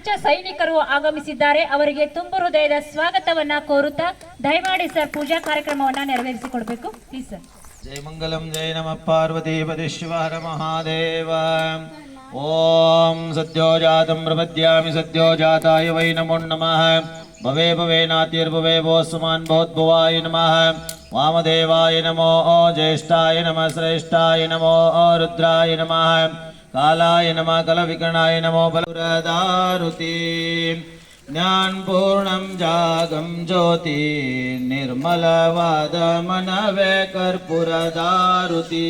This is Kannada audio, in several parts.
ಪ್ರಪಂಚ ಸೈನಿಕರು ಆಗಮಿಸಿದ್ದಾರೆ. ಅವರಿಗೆ ತುಂಬು ಹೃದಯದ ಸ್ವಾಗತವನ್ನ ಕೋರುತ್ತಾ ದಯಮಾಡಿ ಸರ್ ಪೂಜಾ ಕಾರ್ಯಕ್ರಮವನ್ನ ನೆರವೇರಿಸಿಕೊಡ್ಬೇಕು. ಪ್ಲೀಸ್ ಸರ್ ಜಯಮಂಗಲಂ ಜಯ ನಮ. ಪಾರ್ವತಿ ಶಿವರ ಮಹಾದೇವ. ಓಂ ಸದ್ಯೋ ಜಾತಂ ಪ್ರಪದ್ಯಾಮಿ ಸದ್ಯೋಜಾತಾಯ ವೈ ನಮೋ ನಮಃ. ಭವೇ ಭವೇ ನಾತಿರ್ಭವೇ ಭೋ ಸುಮಾನ್ ಭೋದ್ಭುವಾಯ ನಮಃ. ವಾಮದೇವಾಯ ನಮೋ ಓ ಜ್ಯೇಷ್ಠಾಯ ನಮಃ, ಶ್ರೇಷ್ಠಾಯ ನಮೋ, ರುದ್ರಾಯ ನಮಃ. कालाय नमः कलविकर्णाय नमो बलुरदारुति ज्ञानपूर्णं जागं ज्योति निर्मलवाद मनवे कर्पूरदारुति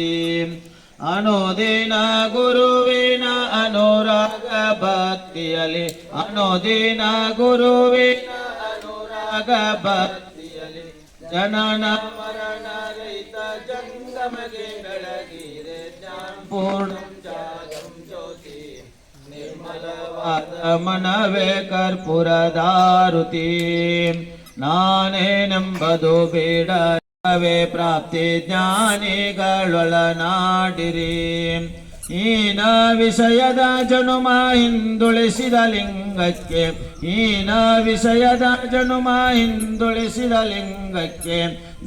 ಅನುದಿನ ಗುರುವಿನ ಅನುರಾಗ ಭಕ್ತಿಯಲಿ ಅನುದಿನ ಗುರುವಿನ ಅನುರಾಗ ಭಕ್ತಿಯಲಿ ಜನನ ಮರಣ ರಹಿತ ಜಂಗಮಗೆ ಬೆಳಗಿರೆ ಜ್ಞಾನ ಪೂರ್ಣ ಜಾಗಂ ಜ್ಯೋತಿ ನಿರ್ಮಲವಾದ ಮನವೇ ಕರ್ಪೂರದಾರುತಿ ನಾನೇನೆಂಬುದು ಬೇಡವೇ ಪ್ರಾಪ್ತಿ ಜ್ಞಾನಿಗಳೊಳನಾಡಿರಿ ಈನ ವಿಷಯದ ಜನುಮ ಹಿಂದುಳಿಸಿದ ಲಿಂಗಕ್ಕೆ ಈನ ವಿಷಯದ ಜನುಮ ಹಿಂದುಳಿಸಿದ ಲಿಂಗಕ್ಕೆ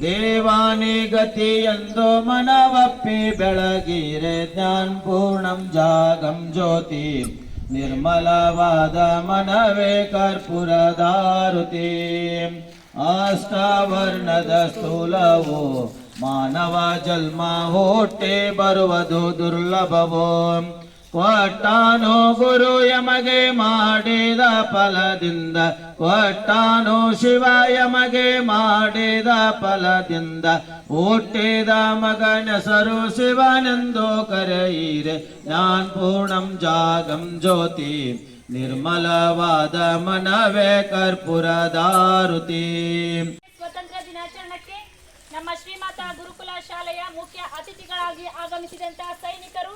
ದೇವಾನಿ ಗತಿ ಎಂದು ಮನವಪ್ಪಿ ಬೆಳಗಿರೆ ಜ್ಞಾನ ಪೂರ್ಣಂ ಜಾಗಂ ಜ್ಯೋತಿ ನಿರ್ಮಲವಾದ ಮನವೇ ಕರ್ಪೂರದಾರುತಿ ಅಷ್ಟವರ್ಣದ ಸ್ಥೂಲವು ಮಾನವ ಜನ್ಮ ಹುಟ್ಟಿ ಬರುವುದು ದುರ್ಲಭವು ಕೊಟ್ಟಾನು ಗುರು ಯಮಗೆ ಮಾಡಿದ ಫಲದಿಂದ ಕೊಟ್ಟಾನು ಶಿವ ಯಮಗೆ ಮಾಡಿದ ಫಲದಿಂದ. ಹುಟ್ಟಿದ ಮಗನೆಸರು ಶಿವನೆಂದು ಕರೆಯಿರೆ ಜ್ಞಾನ ಪೂರ್ಣಂ ಜಾಗಂ ಜ್ಯೋತಿ. ನಿರ್ಮಲವಾದ ಮನವೇ ಕರ್ಪೂರದಾರುತಿ ಸ್ವತಂತ್ರ ದಿನಾಚರಣಕ್ಕೆ ನಮ್ಮ ಶ್ರೀಮಾತಾ ಗುರುಕುಲ ಶಾಲೆಯ ಮುಖ್ಯ ಅತಿಥಿಗಳಾಗಿ ಆಗಮಿಸಿದಂತಹ ಸೈನಿಕರು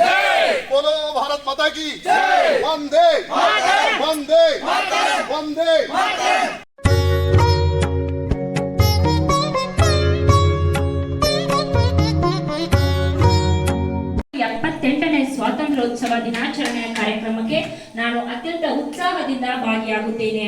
ಮಾತಾಗಿ ಒಂದೇ ಒಂದೇ ಒಂದೇ ಎಪ್ಪತ್ತೆಂಟನೇ ಸ್ವಾತಂತ್ರ್ಯೋತ್ಸವ ದಿನಾಚರಣೆಯ ಕಾರ್ಯಕ್ರಮಕ್ಕೆ ನಾನು ಅತ್ಯಂತ ಉತ್ಸಾಹದಿಂದ ಭಾಗಿಯಾಗುತ್ತೇನೆ.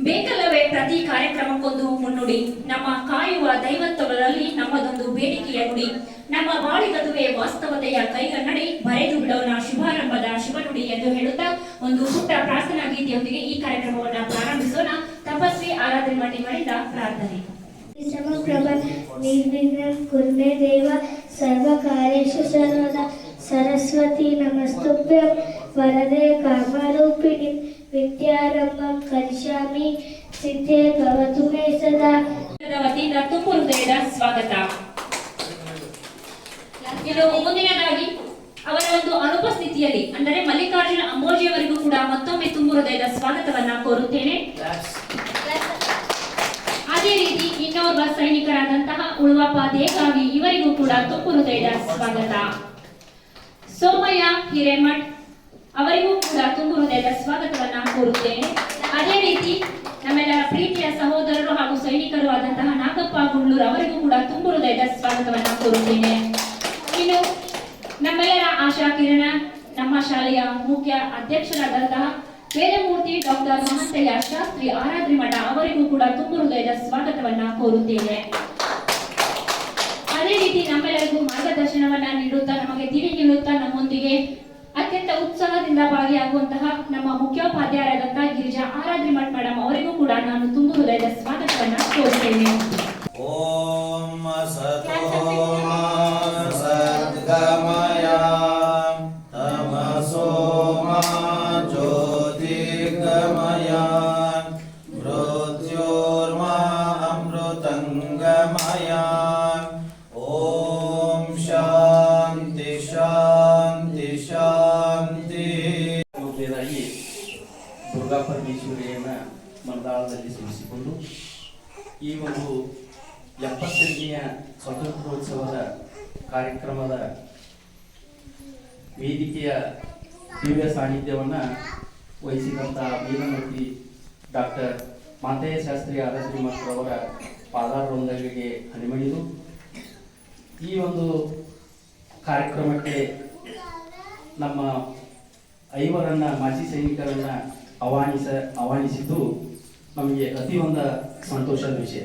ಬೇಕಲ್ಲವೇ ಪ್ರತಿ ಕಾರ್ಯಕ್ರಮಕ್ಕೊಂದು ಮುನ್ನುಡಿ. ನಮ್ಮ ಕಾಯುವ ದೈವತ್ವಗಳಲ್ಲಿ ನಮ್ಮದೊಂದು ಬೇಡಿಕೆಯ ನುಡಿ. ನಮ್ಮ ಬಾಳಿಗದುವೆ ವಾಸ್ತವತೆಯ ಕೈಗನ್ನಡಿ ಬರೆದು ಬಿಡೋಣ ಶುಭಾರಂಭದ ಶಿವನುಡಿ ಎಂದು ಹೇಳುತ್ತಾ ಒಂದು ಪುಟ್ಟ ಪ್ರಾರ್ಥನಾ ಗೀತೆಯೊಂದಿಗೆ ಈ ಕಾರ್ಯಕ್ರಮವನ್ನು ಪ್ರಾರಂಭಿಸೋಣ. ತಪಸ್ವಿ ಆರಾಧನೆ ಮಂಡಿಗಳಿಂದ ಪ್ರಾರ್ಥನೆ. ಕುರ್ಮೆ ದೇವ ಸರಸ್ವತಿ ನಮಸ್ತುಭ್ಯ, ವರದೆ ಕಾಮರೂಪಿಣಿ. ವಿದ್ಯಾರಂಭಂ ಕರಿಷ್ಯಾಮಿ ಸಿದ್ಧೇ ಭವತು ಮೇ ಸದಾ. ವತಿಯಿಂದ ಸ್ವಾಗತ. ಇನ್ನು ಮುಂದಿನದಾಗಿ, ಅವರ ಒಂದು ಅನುಪಸ್ಥಿತಿಯಲ್ಲಿ, ಅಂದರೆ ಮಲ್ಲಿಕಾರ್ಜುನ ಅಂಬೋಜಿಯವರಿಗೂ ಕೂಡ ಮತ್ತೊಮ್ಮೆ ತುಂಬು ಹೃದಯದ ಸ್ವಾಗತವನ್ನ ಕೋರುತ್ತೇನೆ. ಅದೇ ರೀತಿ, ಇನ್ನೋರ್ವ ಸೈನಿಕರಾದಂತಹ ಉಳುವಪ್ಪ ದೇಗಾವಿ ಇವರಿಗೂ ಕೂಡ ತುಂಬು ಹೃದಯದ ಸ್ವಾಗತ. ಸೋಮಯ್ಯ ಹಿರೇಮಠ್ ಅವರಿಗೂ ಕೂಡ ತುಂಬು ಕೋರುತ್ತೇನೆ ಅದೇ ರೀತಿ ನಮ್ಮೆಲ್ಲರ ಪ್ರೀತಿಯ ಸಹೋದರರು ಹಾಗೂ ಸೈನಿಕರು ಆದಂತಹ ನಾಗಪ್ಪ ಗುಂಡ್ಲೂರ್ ಅವರಿಗೂ ಕೂಡ ತುಂಬು ಹೃದಯದ ಸ್ವಾಗತವನ್ನು ಕೋರುತ್ತೇನೆ. ಕಾರ್ಯಕ್ರಮದ ವೇದಿಕೆಯ ದಿವ್ಯ ಸಾನ್ನಿಧ್ಯವನ್ನು ವಹಿಸಿದಂಥ ವೀರಮೂರ್ತಿ ಡಾಕ್ಟರ್ ಮಾತೆಯ ಶಾಸ್ತ್ರಿ ಆರಾಧ್ಯ ಅವರ ಪಾದಾರೊಂದಗಳಿಗೆ ಹನಿಮಣಿದು. ಈ ಒಂದು ಕಾರ್ಯಕ್ರಮಕ್ಕೆ ನಮ್ಮ ಐವರನ್ನ ಮಾಜಿ ಸೈನಿಕರನ್ನ ಆಹ್ವಾನಿಸ, ಆಹ್ವಾನಿಸಿದ್ದು ನಮಗೆ ಅತಿ ಒಂದು ಸಂತೋಷದ ವಿಷಯ.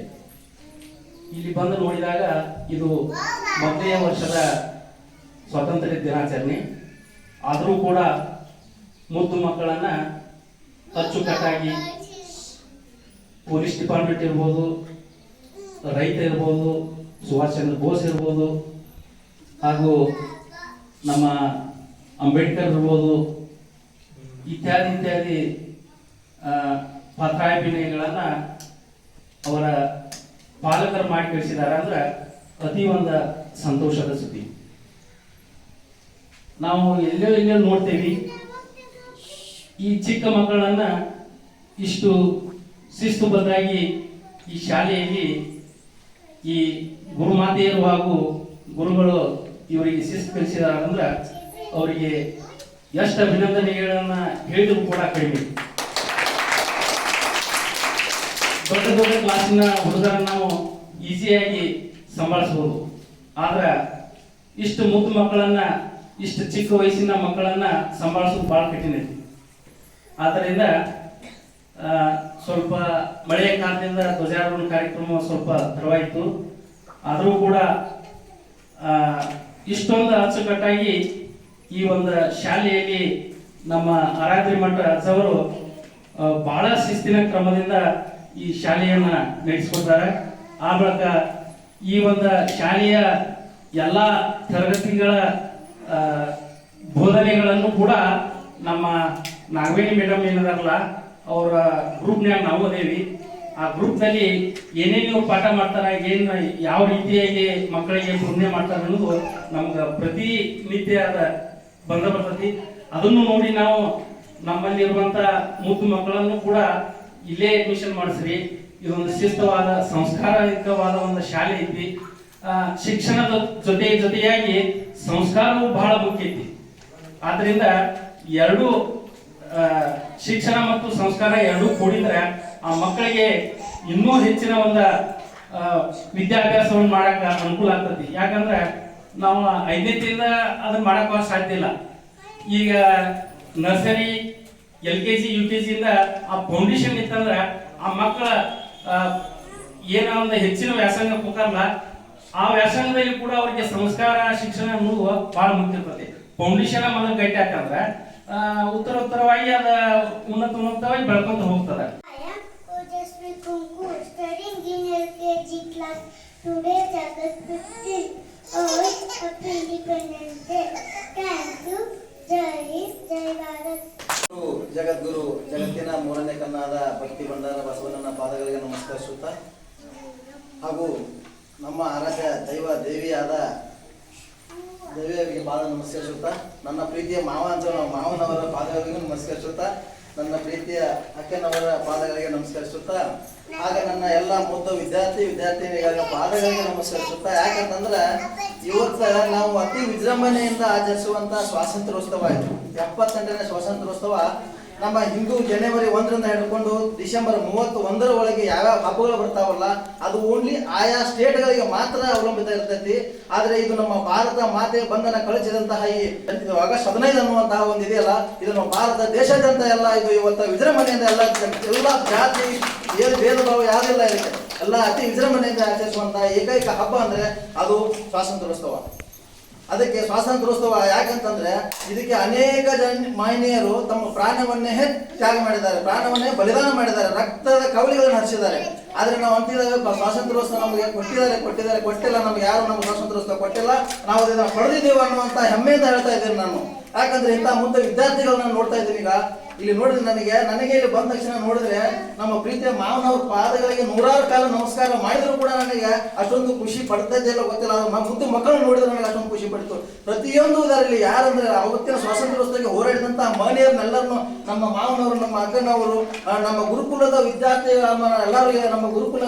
ಇಲ್ಲಿ ಬಂದು ನೋಡಿದಾಗ ಇದು ಮೊದಲನೆಯ ವರ್ಷದ ಸ್ವಾತಂತ್ರ್ಯ ದಿನಾಚರಣೆ. ಆದರೂ ಕೂಡ ಮುದ್ದು ಮಕ್ಕಳನ್ನ ಅಚ್ಚುಕಟ್ಟಾಗಿ ಪೊಲೀಸ್ ಡಿಪಾರ್ಟ್ಮೆಂಟ್ ಇರ್ಬೋದು, ರೈತ ಇರ್ಬೋದು, ಸುಭಾಷ್ ಚಂದ್ರ ಬೋಸ್ ಇರ್ಬೋದು, ಹಾಗೂ ನಮ್ಮ ಅಂಬೇಡ್ಕರ್ ಇರ್ಬೋದು, ಇತ್ಯಾದಿ ಇತ್ಯಾದಿ ಪಾತ್ರಾಭಿನಯಗಳನ್ನ ಅವರ ಪಾಲಕರು ಮಾಡಿ ಕಳಿಸಿದ್ದಾರೆ ಅಂದ್ರೆ ಅತಿ ಒಂದು ಸಂತೋಷದ ಸುದ್ದಿ. ನಾವು ಎಲ್ಲೋ ಎಲ್ಲೋ ನೋಡ್ತೇವಿ. ಈ ಚಿಕ್ಕ ಮಕ್ಕಳನ್ನ ಇಷ್ಟು ಶಿಸ್ತುಬದ್ಧಾಗಿ ಈ ಶಾಲೆಯಲ್ಲಿ ಈ ಗುರುಮಾತೆಯರು ಹಾಗೂ ಗುರುಗಳು ಇವರಿಗೆ ಶಿಸ್ತು ಕಲಿಸಿದಾರಂದ್ರೆ ಅವರಿಗೆ ಎಷ್ಟು ಅಭಿನಂದನೆಗಳನ್ನು ಹೇಳಿದ್ರು ಕೂಡ ಕಡಿಮೆ. ದೊಡ್ಡ ದೊಡ್ಡ ಕ್ಲಾಸಿನ ಹುಡುಗರನ್ನ ನಾವು ಈಸಿಯಾಗಿ ಸಂಭಾಳಿಸ್ಬೋದು. ಆದ್ರೆ ಇಷ್ಟು ಮುದ್ದು ಮಕ್ಕಳನ್ನ, ಇಷ್ಟು ಚಿಕ್ಕ ವಯಸ್ಸಿನ ಮಕ್ಕಳನ್ನ ಸಂಭಾಳಿಸೋದು ಬಹಳ ಕಠಿಣ ಐತಿ. ಆದ್ದರಿಂದ ಸ್ವಲ್ಪ ಮಳೆಯ ಕಾಲದಿಂದ ಧ್ವಜಾರೋಹಣ ಕಾರ್ಯಕ್ರಮ ಸ್ವಲ್ಪ ತಡವಾಯಿತು. ಆದರೂ ಕೂಡ ಇಷ್ಟೊಂದು ಅಚ್ಚುಕಟ್ಟಾಗಿ ಈ ಒಂದು ಶಾಲೆಯಲ್ಲಿ ನಮ್ಮ ಆರಾಧ್ಯ ಮಠ ಅಜ್ಜವರು ಬಹಳ ಶಿಸ್ತಿನ ಕ್ರಮದಿಂದ ಈ ಶಾಲೆಯನ್ನ ನಡೆಸಿಕೊಡ್ತಾರೆ. ಆ ಮೂಲಕ ಈ ಒಂದು ಶಾಲೆಯ ಎಲ್ಲ ತರಗತಿಗಳ ಬೋಧನೆಗಳನ್ನು ಕೂಡ ನಮ್ಮ ನಾಗವೇಣಿ ಮೇಡಮ್ ಏನಿದಾರಲ್ಲ, ಅವರ ಗ್ರೂಪ್ನ್ಯಾಗ ನಾವು ಅದೇವಿ. ಆ ಗ್ರೂಪ್ನಲ್ಲಿ ಏನೇನು ಪಾಠ ಮಾಡ್ತಾರೆ, ಏನು ಯಾವ ರೀತಿಯಾಗಿ ಮಕ್ಕಳಿಗೆ ಬೋಧನೆ ಮಾಡ್ತಾರೆ ಅನ್ನೋದು ನಮ್ಗೆ ಪ್ರತಿನಿತ್ಯ ಅದ ಬಂದ ಬರ್ತತಿ. ಅದನ್ನು ನೋಡಿ ನಾವು ನಮ್ಮಲ್ಲಿರುವಂಥ ಮುದ್ದು ಮಕ್ಕಳನ್ನು ಕೂಡ ಇಲ್ಲೇ ಅಡ್ಮಿಷನ್ ಮಾಡಿಸ್ರಿ. ಇದೊಂದು ಶಿಸ್ತವಾದ, ಸಂಸ್ಕಾರಯುತವಾದ ಒಂದು ಶಾಲೆ ಐತಿ. ಶಿಕ್ಷಣದ ಜೊತೆ ಜೊತೆಯಾಗಿ ಸಂಸ್ಕಾರವು ಬಹಳ ಮುಖ್ಯ ಐತಿ. ಆದ್ರಿಂದ ಎರಡು ಶಿಕ್ಷಣ ಮತ್ತು ಸಂಸ್ಕಾರ ಎರಡೂ ಕೂಡಿದ್ರೆ ಆ ಮಕ್ಕಳಿಗೆ ಇನ್ನೂ ಹೆಚ್ಚಿನ ಒಂದು ವಿದ್ಯಾಭ್ಯಾಸವನ್ನು ಮಾಡಕ ಅನುಕೂಲ ಆಗ್ತತಿ ಯಾಕಂದ್ರೆ ನಾವು ಐದನೇ ತಿಂದ ಅದನ್ನ ಮಾಡಕ್ಕ ಸಾಧ್ಯ ಇಲ್ಲ. ಈಗ nursery L K G U K ಜಿಯಿಂದ ಆ ಫೌಂಡೇಶನ್ ಇತ್ತಂದ್ರೆ ಆ ಮಕ್ಕಳ ಏನ ಒಂದು ಹೆಚ್ಚಿನ ವ್ಯಾಸಂಗ ಹೋಗಲ್ಲ ಆ ವ್ಯಾಸಂಗದಲ್ಲಿ ಕೂಡ ಅವರಿಗೆ ಸಂಸ್ಕಾರ ಶಿಕ್ಷಣ ಅನ್ನೋದು ಬಹಳ ಮುಖ್ಯ ಇರ್ತದೆ ಫೌಂಡೇಶನ್ ಮೊದಲು ಗಟ್ಟಿ ಹಾಕಂದ್ರೆ ಉತ್ತರ ಉತ್ತರವಾಗಿ ಅದ ಉನ್ನತ ಉನ್ನತವಾಗಿ ಬೆಳ್ಕೊಂತ ಹೋಗ್ತದ I am Ojasvi Kunkur, studying in LKG class. Today is August 15th. Happy Independence Day. Thank you. ಜಗದ್ಗುರು, ಜಗತ್ತಿನ ಮೂರನೇ ಕನ್ನಾದ ಭಕ್ತಿ ಭಂಡಾರ ಬಸವಣ್ಣನ ಪಾದಗಳಿಗೆ ನಮಸ್ಕರಿಸುತ್ತಾ ಹಾಗೂ ನಮ್ಮ ಆರಾಧ್ಯ ದೈವ ದೇವಿಯಾದ ದೇವಿಯವರಿಗೆ ಪಾದ ನಮಸ್ಕರಿಸುತ್ತಾ, ನನ್ನ ಪ್ರೀತಿಯ ಮಾವ ಅಂತ ಮಾವನವರ ಪಾದಗಳಿಗೆ ನಮಸ್ಕರಿಸುತ್ತಾ ನನ್ನ ಪ್ರೀತಿಯ ಅಕ್ಕನವರ ಪಾದಗಳಿಗೆ ನಮಸ್ಕರಿಸುತ್ತಾ ಆಗ ನನ್ನ ಎಲ್ಲ ಮುದ್ದು ವಿದ್ಯಾರ್ಥಿ ವಿದ್ಯಾರ್ಥಿನಿಗಳ ಪಾದಗಳಿಗೆ ನಮಸ್ಕರಿಸುತ್ತಾ ಯಾಕಂತಂದ್ರೆ ಇವತ್ತ ನಾವು ಅತಿ ವಿಜೃಂಭಣೆಯಿಂದ ಆಚರಿಸುವಂತ ಸ್ವಾತಂತ್ರ್ಯೋತ್ಸವ ಇದು. ಎಪ್ಪತ್ತೆಂಟನೇ ಸ್ವಾತಂತ್ರ್ಯೋತ್ಸವ ನಮ್ಮ ಹಿಂದೂ ಜನವರಿ ಒಂದರಿಂದ ಹಿಡ್ಕೊಂಡು ಡಿಸೆಂಬರ್ ಮೂವತ್ತು ಒಂದರ ಒಳಗೆ ಯಾವ್ಯಾವ ಹಬ್ಬಗಳು ಬರ್ತಾವಲ್ಲ, ಅದು ಓನ್ಲಿ ಆಯಾ ಸ್ಟೇಟ್ಗಳಿಗೆ ಮಾತ್ರ ಅವಲಂಬಿತ ಇರ್ತೈತಿ. ಆದ್ರೆ ಇದು ನಮ್ಮ ಭಾರತ ಮಾತೆ ಬಂಧನ ಕಳಿಸಿದಂತಹ ಈ ಆಗಸ್ಟ್ ಹದಿನೈದು ಅನ್ನುವಂತಹ ಒಂದು ಇದೆಯಲ್ಲ, ಇದು ನಮ್ಮ ಭಾರತ ದೇಶಾದ್ಯಂತ ಎಲ್ಲ ಇದು ಇವತ್ತು ವಿಜೃಂಭಣೆಯಿಂದ ಎಲ್ಲ ಎಲ್ಲ ಜಾತಿ ಏನು ಭೇದ ಭಾವ ಯಾವುದೆಲ್ಲ ಇರುತ್ತೆ ಎಲ್ಲ ಅತಿ ವಿಜೃಂಭಣೆಯಿಂದ ಆಚರಿಸುವಂತಹ ಏಕೈಕ ಹಬ್ಬ ಅಂದ್ರೆ ಅದು ಸ್ವಾತಂತ್ರ್ಯೋತ್ಸವ. ಅದಕ್ಕೆ ಸ್ವಾತಂತ್ರ್ಯೋತ್ಸವ ಯಾಕಂತಂದ್ರೆ ಇದಕ್ಕೆ ಅನೇಕ ಜನ ಮಾಯನೀಯರು ತಮ್ಮ ಪ್ರಾಣವನ್ನೇ ತ್ಯಾಗ ಮಾಡಿದ್ದಾರೆ. ಪ್ರಾಣವನ್ನೇ ಬಲಿದಾನ ಮಾಡಿದ್ದಾರೆ. ರಕ್ತದ ಕವಲಿಗಳನ್ನು ಹರಿಸಿದ್ದಾರೆ. ಆದ್ರೆ ನಾವು ಅಂತಿದ್ದೇವೆ ಸ್ವಾತಂತ್ರ್ಯೋತ್ಸವ ನಮಗೆ ಕೊಟ್ಟಿದ್ದಾರೆ ಕೊಟ್ಟಿದ್ದಾರೆ, ಕೊಟ್ಟಿಲ್ಲ. ನಮ್ಗೆ ಯಾರು ನಮ್ಗೆ ಸ್ವಾತಂತ್ರ್ಯೋತ್ಸವ ಕೊಟ್ಟಿಲ್ಲ. ನಾವು ಅದನ್ನ ಪಡೆದಿದ್ದೇವೆ ಅನ್ನುವಂತ ಹೆಮ್ಮೆಯಿಂದ ಹೇಳ್ತಾ ಇದ್ದೇನೆ ನಾನು. ಯಾಕಂದ್ರೆ ಇಂಥ ಮುಂದೆ ವಿದ್ಯಾರ್ಥಿಗಳನ್ನ ನೋಡ್ತಾ ಇದ್ದೀನಿ ಈಗ. ಇಲ್ಲಿ ನೋಡಿದ್ರೆ ನನಗೆ ನನಗೆ ಇಲ್ಲಿ ಬಂದ ತಕ್ಷಣ ನೋಡಿದ್ರೆ ನಮ್ಮ ಪ್ರೀತಿಯ ಮಾವನವ್ರ ಪಾದಗಳಿಗೆ ನೂರಾರು ಕಾಲ ನಮಸ್ಕಾರ ಮಾಡಿದ್ರು ಕೂಡ ನನಗೆ ಅಷ್ಟೊಂದು ಖುಷಿ ಪಡ್ತಾ ಇದೆಯಲ್ಲ ಗೊತ್ತಿಲ್ಲ. ಮುದ್ದು ಮಕ್ಕಳು ನೋಡಿದ್ರೆ ನನಗೆ ಅಷ್ಟೊಂದು ಖುಷಿ ಪಡ್ತು. ಪ್ರತಿಯೊಂದು ಇದರಲ್ಲಿ ಯಾರಂದ್ರೆ ಅವತ್ತಿನ ಸ್ವಾತಂತ್ರ್ಯೋತ್ಸವಕ್ಕೆ ಹೋರಾಡಿದಂಥ ಮಹನೀಯರನ್ನೆಲ್ಲರನ್ನು ನಮ್ಮ ಮಾವನವರು, ನಮ್ಮ ಅಕ್ಕನವರು ನಮ್ಮ ಗುರುಕುಲದ ವಿದ್ಯಾರ್ಥಿ ಎಲ್ಲರಿಗೆ, ನಮ್ಮ ಗುರುಕುಲ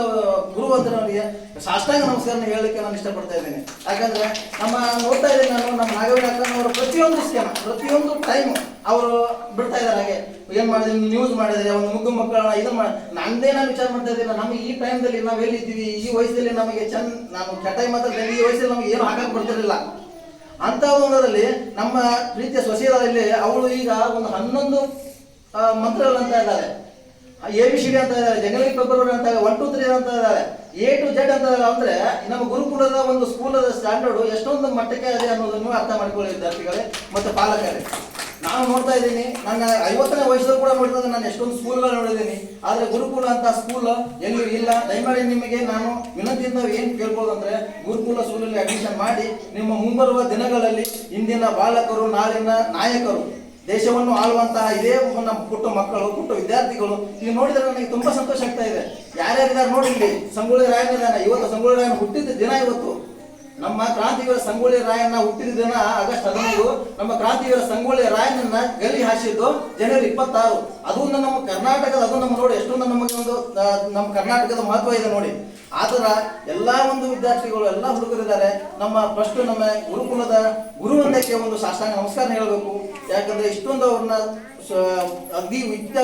ಗುರುವಂತರವರಿಗೆ ಸಾಷ್ಟಾಂಗ ನಮಸ್ಕಾರ ಹೇಳಲಿಕ್ಕೆ ನಾನು ಇಷ್ಟಪಡ್ತಾ ಇದ್ದೇನೆ. ಯಾಕಂದ್ರೆ ನಮ್ಮ ನೋಡ್ತಾ ಇದ್ದೀನಿ ನಾನು ನಮ್ಮ ನಾಗವೇಣ ಅಕ್ಕನವರು ಪ್ರತಿಯೊಂದು ಸ್ಕ್ಯಾನ್ ಪ್ರತಿಯೊಂದು ಟೈಮ್ ಅವರು ಬಿಡ್ತಾ ಇದ್ದಾರೆ ಹಾಗೆ. ಏನ್ ಮಾಡಿದ್ರೆ? ನ್ಯೂಸ್ ಮಾಡಿದ್ರೆ, ಒಂದು ಮುಗ್ಗು ಮಕ್ಕಳನ್ನ ಇದು ಮಾಡಿ ನಂದೇ ನಾನು ವಿಚಾರ ಮಾಡ್ತಾ ಇದ್ದೀನಿ. ನಮಗೆ ಈ ಟೈಮ್ದಲ್ಲಿ ನಾವು ಎಲ್ಲಿದ್ದೀವಿ? ಈ ವಯಸ್ಸಲ್ಲಿ ನಮಗೆ ಚಂದ ನಾನು ಕೆಟ್ಟ ಮಾತ್ರ ಈ ವಯಸ್ಸಲ್ಲಿ ನಮಗೆ ಏನು ಹಾಕಕ್ ಬರ್ತಿರಲಿಲ್ಲ. ಅಂತ ಒಂದರಲ್ಲಿ ನಮ್ಮ ಪ್ರೀತಿಯ ಸೊಸೆಯರಲ್ಲಿ ಅವಳು ಈಗ ಒಂದು ಹನ್ನೊಂದು ಮಂತ್ರಗಳು ಅಂತ ಇದ್ದಾರೆ. ಎ ಬಿ ಡಿ ಅಂತ ಇದ್ದಾರೆ. ಜಂಗಲಿ ಫೆಬ್ರವರಿ ಅಂತ ಒನ್ ಟು ತ್ರೀ ಅಂತ ಇದ್ದಾರೆ. ಎ ಟು ಜೆಡ್ ಅಂತ ಅಂದ್ರೆ ನಮ್ಮ ಗುರುಕುಲದ ಒಂದು ಸ್ಕೂಲದ ಸ್ಟ್ಯಾಂಡರ್ಡ್ ಎಷ್ಟೊಂದು ಮಟ್ಟಕ್ಕೆ ಇದೆ ಅನ್ನೋದನ್ನು ಅರ್ಥ ಮಾಡಿಕೊಳ್ಳಿ, ವಿದ್ಯಾರ್ಥಿಗಳೇ, ಮತ್ತು ಪಾಲಕರೇ. ನಾನು ನೋಡ್ತಾ ಇದ್ದೀನಿ. ನನ್ನ ಐವತ್ತನೇ ವಯಸ್ಸಲ್ಲಿ ಕೂಡ ನೋಡಿದ್ರೆ ನಾನು ಎಷ್ಟೊಂದು ಸ್ಕೂಲ್ಗಳು ನೋಡಿದ್ದೀನಿ. ಆದರೆ ಗುರುಕುಲ ಅಂತ ಸ್ಕೂಲ್ ಎಲ್ಲಿ ಇಲ್ಲ. ದಯಮಾಡಿ ನಿಮಗೆ ನಾನು ವಿನಂತಿಯಿಂದ ಏನು ಕೇಳ್ಬೋದು ಅಂದರೆ ಗುರುಕುಲ ಸ್ಕೂಲಲ್ಲಿ ಅಡ್ಮಿಷನ್ ಮಾಡಿ ನಿಮ್ಮ ಮುಂಬರುವ ದಿನಗಳಲ್ಲಿ ಇಂದಿನ ಬಾಲಕರು, ನಾಳಿನ ನಾಯಕರು, ದೇಶವನ್ನು ಆಳುವಂತಹ ಇದೇ ನಮ್ಮ ಪುಟ್ಟ ಮಕ್ಕಳು, ಪುಟ್ಟ ವಿದ್ಯಾರ್ಥಿಗಳು, ನೀವು ನೋಡಿದ್ರೆ ನನಗೆ ತುಂಬ ಸಂತೋಷ ಆಗ್ತಾ ಇದೆ. ಯಾರ್ಯಾರಿದ್ದಾರೆ ನೋಡಿ ಇಲ್ಲಿ? ಸಂಗೊಳ್ಳಿ ರಾಯನಿದ್ದಾನೆ ಇವತ್ತು ಸಂಗೊಳ್ಳಿ ರಾಯನ ಹುಟ್ಟಿದ ದಿನ ಇವತ್ತು. ನಮ್ಮ ಕ್ರಾಂತಿವೀರ ಸಂಗೊಳ್ಳಿ ರಾಯಣ್ಣ ಹುಟ್ಟಿದ ದಿನ ಆಗಸ್ಟ್ ಹದಿನೈದು ನಮ್ಮ ಕ್ರಾಂತಿವೀರ ಸಂಗೊಳ್ಳಿ ರಾಯನನ್ನ ಗಲ್ಲಿ ಹಾಸಿದ್ದು ಜನವರಿ ಇಪ್ಪತ್ತಾರು. ಅದು ನಮ್ಮ ಕರ್ನಾಟಕದ ಅದು ನಮ್ಮ ನೋಡಿ, ಎಷ್ಟೊಂದು ನಮಗೆ ಒಂದು ನಮ್ಮ ಕರ್ನಾಟಕದ ಮಹತ್ವ ಇದೆ ನೋಡಿ. ಆತರ ಎಲ್ಲಾ ಒಂದು ವಿದ್ಯಾರ್ಥಿಗಳು, ಎಲ್ಲ ಹುಡುಗರಿದ್ದಾರೆ ನಮ್ಮ ಫಸ್ಟ್ ನಮ್ಮ ಗುರುಕುಲದ ಗುರುವಂದಕ್ಕೆ ಒಂದು ಶಾಸನ ನಮಸ್ಕಾರ ಹೇಳಬೇಕು. ಯಾಕಂದ್ರೆ ಇಷ್ಟೊಂದು ಅವ್ರನ್ನ ಅಗ್ದಿ ಉಚಿತ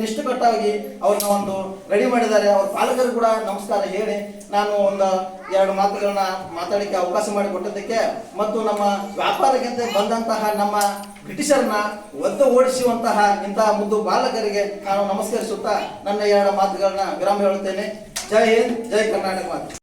ನಿಷ್ಠಕಟ್ಟಾಗಿ ಅವ್ರನ್ನ ಒಂದು ರೆಡಿ ಮಾಡಿದ್ದಾರೆ. ಅವ್ರ ಪಾಲಕರು ಕೂಡ ನಮಸ್ಕಾರ ಹೇಳಿ ನಾನು ಒಂದು ಎರಡು ಮಾತುಗಳನ್ನ ಮಾತಾಡಲಿಕ್ಕೆ ಅವಕಾಶ ಮಾಡಿಕೊಟ್ಟದಕ್ಕೆ ಮತ್ತು ನಮ್ಮ ವ್ಯಾಪಾರಕ್ಕೆ ಬಂದಂತಹ ನಮ್ಮ ಬ್ರಿಟಿಷರನ್ನ ಒದ್ದು ಓಡಿಸುವಂತಹ ಇಂತಹ ಮುದ್ದು ಬಾಲಕರಿಗೆ ನಾನು ನಮಸ್ಕರಿಸುತ್ತಾ ನನ್ನ ಎರಡು ಮಾತುಗಳನ್ನ ವಿರಾಮ ಹೇಳುತ್ತೇನೆ. ಜೈ ಹಿಂದ್, ಜೈ ಕರ್ನಾಟಕ ಮಾತು.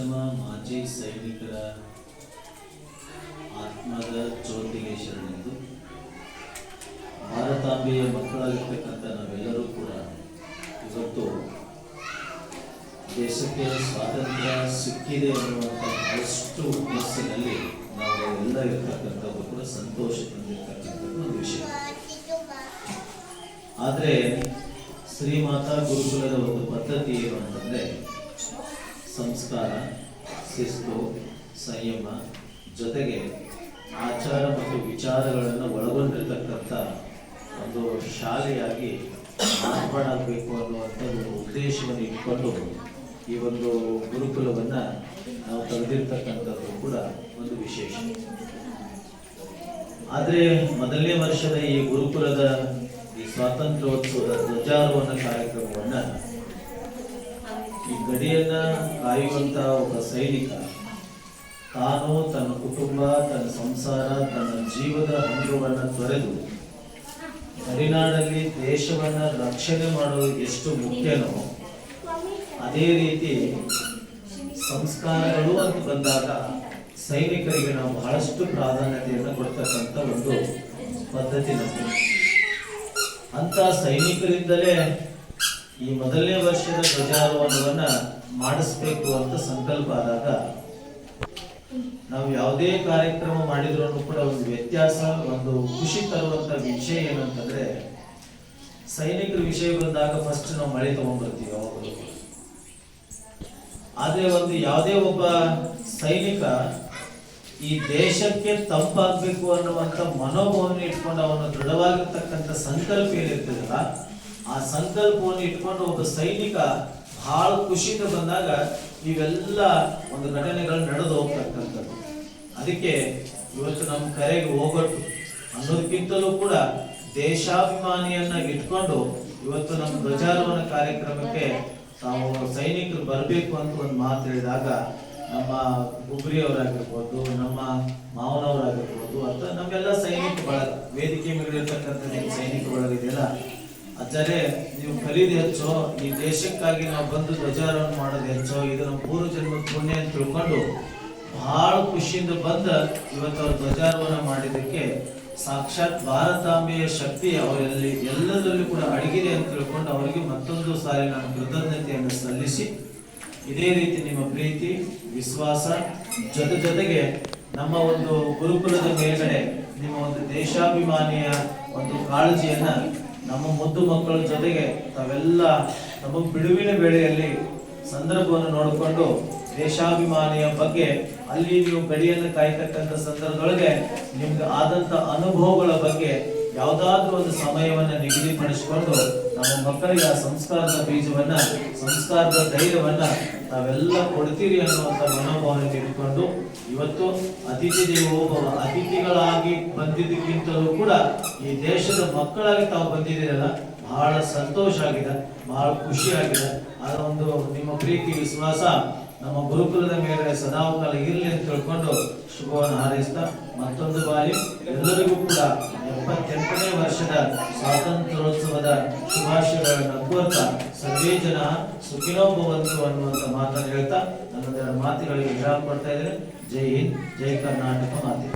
ಪಂಚಮ ಮಾಜಿ ಸೈನಿಕರ ಆತ್ಮದ ಜ್ಯೋತಿಗೆ ಶರಣೆಂದು ಭಾರತಾಂಬೆಯ ಮಕ್ಕಳಾಗಿರ್ತಕ್ಕಂಥ ನಾವೆಲ್ಲರೂ ಕೂಡ ಇವತ್ತು ದೇಶಕ್ಕೆ ಸ್ವಾತಂತ್ರ್ಯ ಸಿಕ್ಕಿದೆ ಅನ್ನುವಂಥ ಅಷ್ಟು ಮನಸ್ಸಿನಲ್ಲಿ ನಾವು ಎಲ್ಲ ಇರ್ತಕ್ಕಂಥದ್ದು ಕೂಡ ಸಂತೋಷ ತಂದಿರ್ತಕ್ಕಂಥದ್ದು ಒಂದು ವಿಷಯ. ಆದರೆ ಶ್ರೀಮಾತಾ ಗುರುಕುಲದ ಒಂದು ಪದ್ಧತಿ ಏನು ಅಂತಂದ್ರೆ ಸಂಸ್ಕಾರ, ಶಿಸ್ತು, ಸಂಯಮ ಜೊತೆಗೆ ಆಚಾರ ಮತ್ತು ವಿಚಾರಗಳನ್ನು ಒಳಗೊಂಡಿರ್ತಕ್ಕಂಥ ಒಂದು ಶಾಲೆಯಾಗಿ ಮಾರ್ಪಾಡಾಗಬೇಕು ಅನ್ನುವಂಥ ಒಂದು ಉದ್ದೇಶವನ್ನು ಇಟ್ಕೊಂಡು ಈ ಒಂದು ಗುರುಕುಲವನ್ನು ನಾವು ತೆಗೆದಿರ್ತಕ್ಕಂಥದ್ದು ಕೂಡ ಒಂದು ವಿಶೇಷ. ಆದರೆ ಮೊದಲನೇ ವರ್ಷದ ಈ ಗುರುಕುಲದ ಈ ಸ್ವಾತಂತ್ರ್ಯೋತ್ಸವದ ಧ್ವಜಾರೋಹಣ ಕಾರ್ಯಕ್ರಮವನ್ನ ಈ ಗಡಿಯನ್ನ ಕಾಯುವಂತ ಒಬ್ಬ ಸೈನಿಕ, ತಾನು ತನ್ನ ಕುಟುಂಬ, ತನ್ನ ಸಂಸಾರ, ತನ್ನ ಜೀವದ ಹಂಗವನ್ನ ತೊರೆದು ಗಡಿನಾಡಲ್ಲಿ ದೇಶವನ್ನ ರಕ್ಷಣೆ ಮಾಡೋದು ಎಷ್ಟು ಮುಖ್ಯನೋ, ಅದೇ ರೀತಿ ಸಂಸ್ಕಾರಗಳು ಅಂತ ಬಂದಾಗ ಸೈನಿಕರಿಗೆ ನಾವು ಬಹಳಷ್ಟು ಪ್ರಾಧಾನ್ಯತೆಯನ್ನು ಕೊಡ್ತಕ್ಕಂಥ ಒಂದು ಪದ್ಧತಿ ನಮ್ಮ ಅಂತ ಸೈನಿಕರಿಂದಲೇ ಈ ಮೊದಲನೇ ವರ್ಷದ ಧ್ವಜಾರೋಹಣವನ್ನ ಮಾಡಿಸ್ಬೇಕು ಅಂತ ಸಂಕಲ್ಪ ಆದಾಗ ನಾವು ಯಾವುದೇ ಕಾರ್ಯಕ್ರಮ ಮಾಡಿದ್ರು ಕೂಡ ಒಂದು ವ್ಯತ್ಯಾಸ, ಒಂದು ಖುಷಿ ತರುವಂತ ವಿಷಯ ಏನಂತಂದ್ರೆ ಸೈನಿಕರ ವಿಷಯ ಬಂದಾಗ ಫಸ್ಟ್ ನಾವು ಮಳೆ ತಗೊಂಡ್ಬರ್ತೀವಿ ಯಾವಾಗಲೂ. ಆದ್ರೆ ಒಂದು ಯಾವುದೇ ಒಬ್ಬ ಸೈನಿಕ ಈ ದೇಶಕ್ಕೆ ತಂಪಾಗಬೇಕು ಅನ್ನುವಂತ ಮನೋಭಾವನೆ ಇಟ್ಕೊಂಡು ಅವನು ದೃಢವಾಗಿರ್ತಕ್ಕಂಥ ಸಂಕಲ್ಪ ಏನಿರ್ತದಲ್ಲ ಆ ಸಂಕಲ್ಪವನ್ನು ಇಟ್ಕೊಂಡು ಒಬ್ಬ ಸೈನಿಕ ಬಹಳ ಖುಷಿಯಿಂದ ಬಂದಾಗ ಇವೆಲ್ಲ ಒಂದು ಘಟನೆಗಳು ನಡೆದು ಹೋಗ್ತಕ್ಕಂಥದ್ದು. ಅದಕ್ಕೆ ಇವತ್ತು ನಮ್ಮ ಕರೆಗೆ ಹೋಗೊಟ್ಟು ಅನ್ನೋದಕ್ಕಿಂತಲೂ ಕೂಡ ದೇಶಾಭಿಮಾನಿಯನ್ನ ಇಟ್ಕೊಂಡು ಇವತ್ತು ನಮ್ಮ ಧ್ವಜಾರೋಹಣ ಕಾರ್ಯಕ್ರಮಕ್ಕೆ ತಾವು ಸೈನಿಕರು ಬರಬೇಕು ಅಂತ ಒಂದು ಮಾತು ಹೇಳಿದಾಗ ನಮ್ಮ ಗುಬ್ರಿಯವರಾಗಿರ್ಬೋದು, ನಮ್ಮ ಮಾವನವರಾಗಿರ್ಬೋದು, ಅಥವಾ ನಮಗೆಲ್ಲ ಸೈನಿಕ ಬಳಗ, ವೇದಿಕೆ ಮೇಲಿರ್ತಕ್ಕಂಥ ಸೈನಿಕ ಬಳಗ ಇದೆಯಲ್ಲ ಅಜ್ಜರೇ, ನೀವು ಖರೀದಿ ಹೆಚ್ಚು, ಈ ದೇಶಕ್ಕಾಗಿ ನಾವು ಬಂದು ಧ್ವಜಾರೋಹಣ ಮಾಡೋದು ಹೆಚ್ಚು, ಇದು ನಮ್ಮ ಪೂರ್ವ ಜನ್ಮದ ಪುಣ್ಯ ಅಂತ ತಿಳ್ಕೊಂಡು ಬಹಳ ಖುಷಿಯಿಂದ ಬಂದ ಇವತ್ತು ಅವ್ರು ಧ್ವಜಾರೋಹಣ ಮಾಡಿದ್ದಕ್ಕೆ ಸಾಕ್ಷಾತ್ ಭಾರತಾಂಬೆಯ ಶಕ್ತಿ ಅವರಲ್ಲಿ ಎಲ್ಲದರಲ್ಲೂ ಕೂಡ ಅಡಗಿದೆ ಅಂತ ತಿಳ್ಕೊಂಡು ಅವರಿಗೆ ಮತ್ತೊಂದು ಸಾರಿ ನಾನು ಕೃತಜ್ಞತೆಯನ್ನು ಸಲ್ಲಿಸಿ, ಇದೇ ರೀತಿ ನಿಮ್ಮ ಪ್ರೀತಿ, ವಿಶ್ವಾಸ, ಜೊತೆ ಜೊತೆಗೆ ನಮ್ಮ ಒಂದು ಗುರುಕುಲದ ಮೇಲ್ಗಡೆ ನಿಮ್ಮ ಒಂದು ದೇಶಾಭಿಮಾನಿಯ ಒಂದು ಕಾಳಜಿಯನ್ನ ನಮ್ಮ ಮುದ್ದು ಮಕ್ಕಳ ಜೊತೆಗೆ ತಾವೆಲ್ಲ ನಮ್ಮ ಬಿಡುವಿನ ವೇಳೆಯಲ್ಲಿ ಸಂದರ್ಭವನ್ನು ನೋಡಿಕೊಂಡು ದೇಶಾಭಿಮಾನಿಯ ಬಗ್ಗೆ ಅಲ್ಲಿ ನೀವು ಗಡಿಯನ್ನು ಕಾಯ್ತಕ್ಕಂಥ ಸಂದರ್ಭದೊಳಗೆ ನಿಮ್ಗೆ ಆದಂಥ ಅನುಭವಗಳ ಬಗ್ಗೆ ಯಾವುದಾದ್ರೂ ಒಂದು ಸಮಯವನ್ನು ನಿಗದಿಪಡಿಸಿಕೊಂಡು ನಮ್ಮ ಮಕ್ಕಳಿಗೆ ಆ ಸಂಸ್ಕಾರದ ಬೀಜವನ್ನ, ಸಂಸ್ಕಾರದ ಧೈರ್ಯವನ್ನ ತಾವೆಲ್ಲ ಕೊಡ್ತೀರಿ ಅನ್ನುವಂಥ ಮನೋಭಾವನೆ ಇಟ್ಕೊಂಡು ಇವತ್ತು ಅತಿಥಿ ದೇವೋಭವ, ಅತಿಥಿಗಳಾಗಿ ಬಂದಿದ್ದಕ್ಕಿಂತಲೂ ಕೂಡ ಈ ದೇಶದ ಮಕ್ಕಳಾಗಿ ತಾವು ಬಂದಿದ್ದೀರಲ್ಲ, ಬಹಳ ಸಂತೋಷ ಆಗಿದೆ, ಬಹಳ ಖುಷಿ ಆಗಿದೆ. ಅದರ ಒಂದು ನಿಮ್ಮ ಪ್ರೀತಿ, ವಿಶ್ವಾಸ ನಮ್ಮ ಗುರುಕುಲದ ಮೇಲೆ ಸದಾಕಾಲ ಇರಲಿ ಅಂತ ತಿಳ್ಕೊಂಡು ಶುಭವನ್ನು ಹಾರೈಸ್ತಾ ಮತ್ತೊಂದು ಬಾರಿ ಎಲ್ಲರಿಗೂ ಕೂಡ ಎಪ್ಪತ್ತೆಂಟನೇ ವರ್ಷದ ಸ್ವಾತಂತ್ರ್ಯೋತ್ಸವದ ಶುಭಾಶಯಗಳನ್ನು ಕೋರ್ತಾ ಸರ್ವೇ ಜನ ಸುಖಿನೋಭವಂತು ಅನ್ನುವಂಥ ಮಾತನ್ನು ಹೇಳ್ತಾ ನನ್ನ ಮಾತುಗಳಿಗೆ ವಿರಾಮ ಕೊಡ್ತಾ ಜೈ ಹಿಂದ್, ಜೈ ಕರ್ನಾಟಕ ಮಾತೆ.